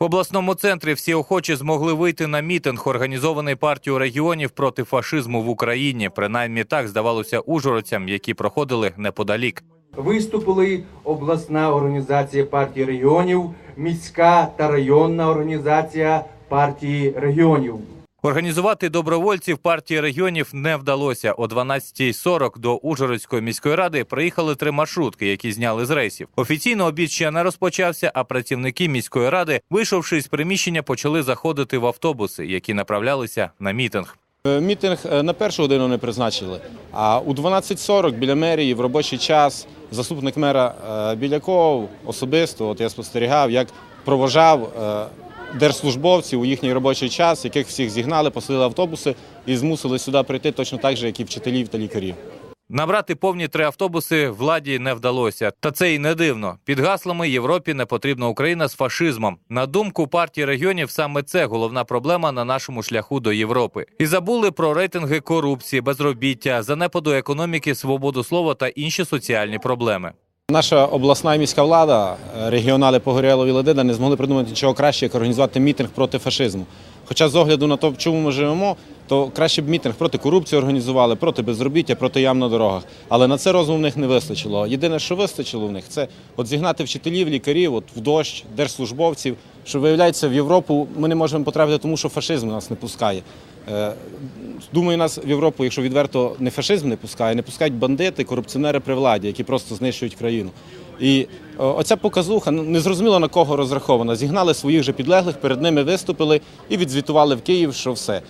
В обласному центрі всі охочі змогли вийти на мітинг, організований партією регіонів проти фашизму в Україні. Принаймні так здавалося ужгородцям, які проходили неподалік. Виступили обласна організація партії регіонів, міська та районна організація партії регіонів. Організувати добровольців партії регіонів не вдалося. О 12.40 до Ужгородської міської ради приїхали три маршрутки, які зняли з рейсів. Офіційно обід ще не розпочався, а працівники міської ради, вийшовши з приміщення, почали заходити в автобуси, які направлялися на мітинг. Е, Мітинг е, на першу годину не призначили, а у 12.40 біля мерії в робочий час заступник мера е, Біляков особисто, от я спостерігав, як провожав е, держслужбовців у їхній робочий час, яких всіх зігнали, посадили автобуси і змусили сюди прийти точно так же, як і вчителів та лікарів. Набрати повні три автобуси владі не вдалося. Та це й не дивно. Під гаслами Європі не потрібна Україна з фашизмом. На думку партії регіонів, саме це головна проблема на нашому шляху до Європи. І забули про рейтинги корупції, безробіття, занепаду економіки, свободу слова та інші соціальні проблеми. Наша обласна і міська влада, е, регіонали Погорєлов і Ледида не змогли придумати нічого краще, як організувати мітинг проти фашизму. Хоча з огляду на те, в чому ми живемо, то краще б мітинг проти корупції організували, проти безробіття, проти ям на дорогах. Але на це розуму в них не вистачило. Єдине, що вистачило в них, це от зігнати вчителів, лікарів, от в дощ, держслужбовців. Що виявляється, в Європу ми не можемо потрапити, тому що фашизм нас не пускає. Е, Думаю, нас в Європу, якщо відверто не фашизм не пускає, не пускають бандити, корупціонери при владі, які просто знищують країну. І е, оця показуха незрозуміло не зрозуміло на кого розрахована. Зігнали своїх же підлеглих, перед ними виступили і відзвітували в Київ, що все.